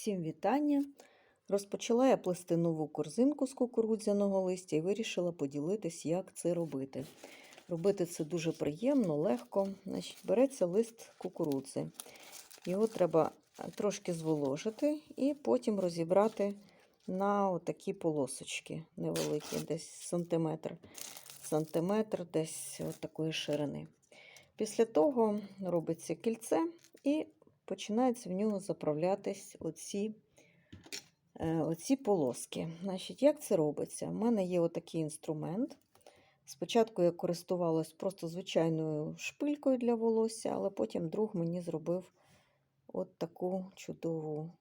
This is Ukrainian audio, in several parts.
Всім вітання! Розпочала я плести нову корзинку з кукурудзяного листя і вирішила поділитись, як це робити. Робити це дуже приємно, легко. Значить, Береться лист кукурудзи. Його треба трошки зволожити і потім розібрати на такі полосочки невеликі, десь сантиметр, сантиметр десь такої ширини. Після того робиться кільце і починаються в нього заправлятись оці, е, оці полоски. Значить, Як це робиться? У мене є отакий інструмент. Спочатку я користувалась просто звичайною шпилькою для волосся, але потім друг мені зробив от таку чудову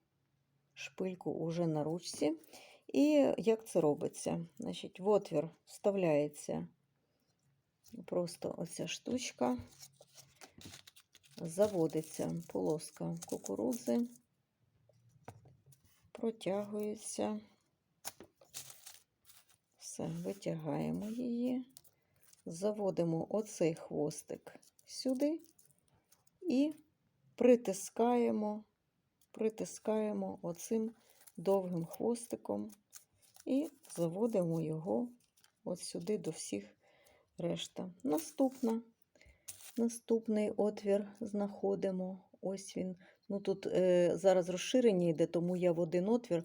шпильку уже на ручці. І як це робиться? Значить, В отвір вставляється просто оця штучка заводиться полоска кукурудзи, протягується, все, витягаємо її, заводимо оцей хвостик сюди і притискаємо, притискаємо оцим довгим хвостиком і заводимо його от сюди до всіх решта. Наступна. Наступний отвір знаходимо. Ось він. Ну Тут е, зараз розширення йде, тому я в один отвір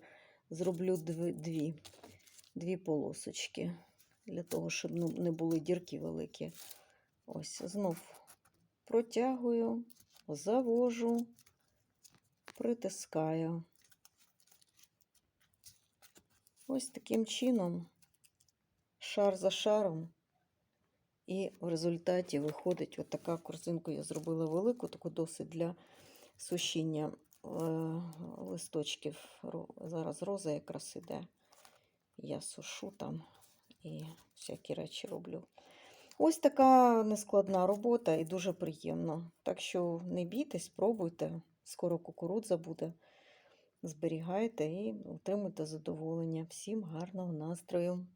зроблю дві, дві, полосочки, для того, щоб ну, не були дірки великі. Ось, знов протягую, завожу, притискаю. Ось таким чином, шар за шаром. І в результаті виходить отака корзинку. Я зробила велику, таку досить для сушіння е, листочків. Зараз роза якраз іде. Я сушу там і всякі речі роблю. Ось така нескладна робота і дуже приємно. Так що не бійтесь, пробуйте. Скоро кукурудза буде. Зберігайте і отримуйте задоволення. Всім гарного настрою!